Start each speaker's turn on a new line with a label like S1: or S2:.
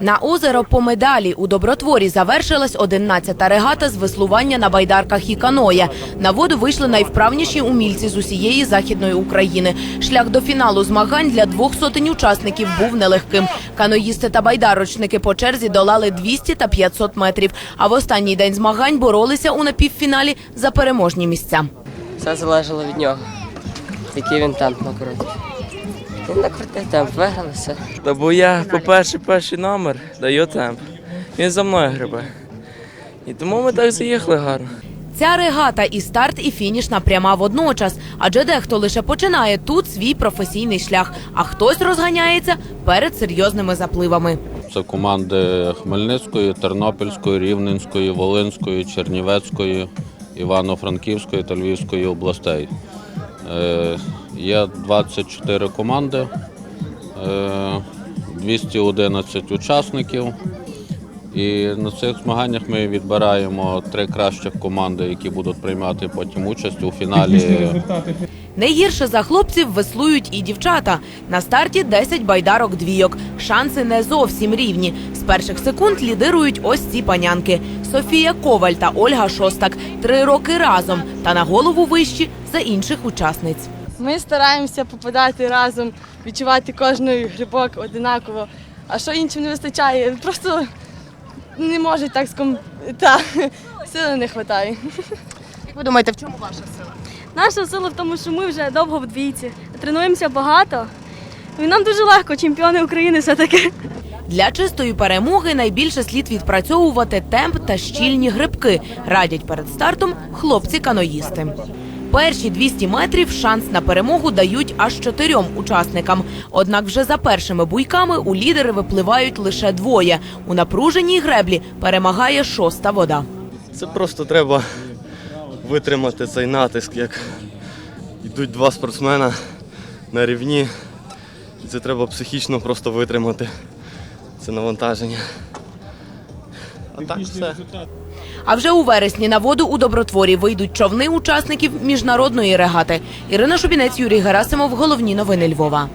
S1: На озеро по медалі у Добротворі завершилась 11-та регата з веслування на байдарках і каноє. На воду вийшли найвправніші умільці з усієї західної України. Шлях до фіналу змагань для двох сотень учасників був нелегким. Каноїсти та байдарочники по черзі долали 200 та 500 метрів. А в останній день змагань боролися у напівфіналі за переможні місця.
S2: Все залежало від нього, який він темп накрутив. Він накрутив темп, виграли все.
S3: Та бо я, по-перше, перший номер даю темп. Він за мною гребе. І тому ми так заїхали гарно.
S1: Ця регата і старт, і фінішна пряма водночас, адже дехто лише починає тут свій професійний шлях, а хтось розганяється перед серйозними запливами.
S4: Це команди Хмельницької, Тернопільської, Рівненської, Волинської, Чернівецької, Івано-Франківської та Львівської областей. Е, Є 24 команди, е, 211 учасників. І на цих змаганнях ми відбираємо три кращих команди, які будуть приймати потім участь у фіналі.
S1: Не гірше за хлопців веслують і дівчата. На старті 10 байдарок двійок. Шанси не зовсім рівні. З перших секунд лідирують ось ці панянки: Софія Коваль та Ольга Шостак. Три роки разом та на голову вищі за інших учасниць.
S5: Ми стараємося попадати разом, відчувати кожний грибок одинаково. А що іншим не вистачає, просто не можуть так ском... Та, сили не вистачає.
S1: Як ви думаєте, в чому ваша сила?
S6: Наша сила в тому, що ми вже довго в двійці, тренуємося багато. І нам дуже легко, чемпіони України все-таки.
S1: Для чистої перемоги найбільше слід відпрацьовувати темп та щільні грибки, радять перед стартом хлопці-каноїсти. Перші 200 метрів шанс на перемогу дають аж чотирьом учасникам. Однак вже за першими буйками у лідери випливають лише двоє. У напруженій греблі перемагає шоста вода.
S7: Це просто треба витримати цей натиск, як йдуть два спортсмена на рівні. Це треба психічно просто витримати. Це навантаження. А так все.
S1: А вже у вересні на воду у добротворі вийдуть човни учасників міжнародної регати. Ірина Шубінець, Юрій Герасимов. Головні новини Львова.